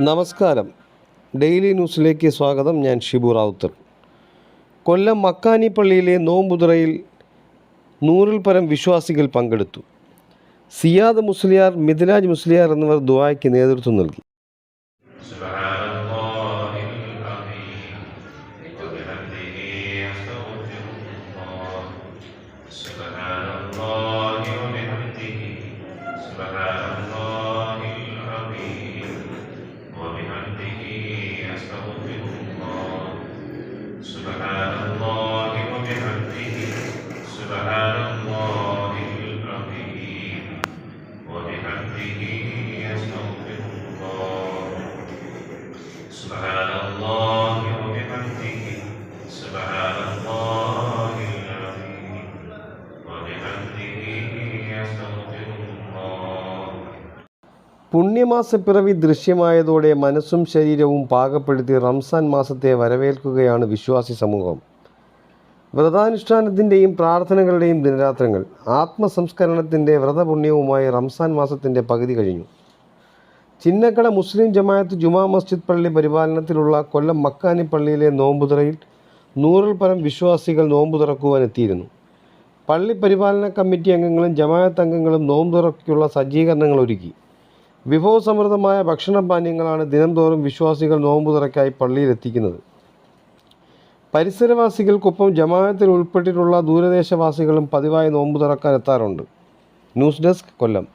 നമസ്കാരം ഡെയിലി ന്യൂസിലേക്ക് സ്വാഗതം ഞാൻ ഷിബു റാവുത്തർ കൊല്ലം മക്കാനി പള്ളിയിലെ നോമ്പുതുറയിൽ നൂറിൽ പരം വിശ്വാസികൾ പങ്കെടുത്തു സിയാദ് മുസ്ലിയാർ മിഥിലാജ് മുസ്ലിയാർ എന്നിവർ ദുആയ്ക്ക് നേതൃത്വം നൽകി سبحان الله العظيم وبحمده أستغفر الله سبحان الله പുണ്യമാസപ്പിറവി ദൃശ്യമായതോടെ മനസ്സും ശരീരവും പാകപ്പെടുത്തി റംസാൻ മാസത്തെ വരവേൽക്കുകയാണ് വിശ്വാസി സമൂഹം. വ്രതാനുഷ്ഠാനത്തിന്റെയും പ്രാർത്ഥനകളുടെയും ദിനരാത്രങ്ങൾ ആത്മസംസ്കരണത്തിന്റെ വ്രതപുണ്യവുമായി റംസാൻ മാസത്തിന്റെ പകുതി കഴിഞ്ഞു. ചിന്നക്കട മുസ്ലിം ജമാഅത്ത് ജുമാ മസ്ജിദ് പള്ളി പരിപാലനത്തിലുള്ള കൊല്ലം മക്കാനി പള്ളിയിലെ നോമ്പുതുറയിൽ നൂറിൽ പരം വിശ്വാസികൾ നോമ്പു തുറക്കുവാൻ എത്തിയിരുന്നു പള്ളി പരിപാലന കമ്മിറ്റി അംഗങ്ങളും ജമാഅത്ത് അംഗങ്ങളും നോമ്പ് തുറയ്ക്കുള്ള സജ്ജീകരണങ്ങൾ ഒരുക്കി വിഭവസമൃദ്ധമായ ഭക്ഷണപാനീയങ്ങളാണ് ദിനംതോറും വിശ്വാസികൾ നോമ്പ് തുറക്കായി പള്ളിയിലെത്തിക്കുന്നത്. പരിസരവാസികൾക്കൊപ്പം ജമാഅത്തിൽ ഉൾപ്പെട്ടിട്ടുള്ള ദൂരദേശവാസികളും പതിവായി നോമ്പ് തുറക്കാൻ എത്താറുണ്ട് ന്യൂസ് ഡെസ്ക് കൊല്ലം.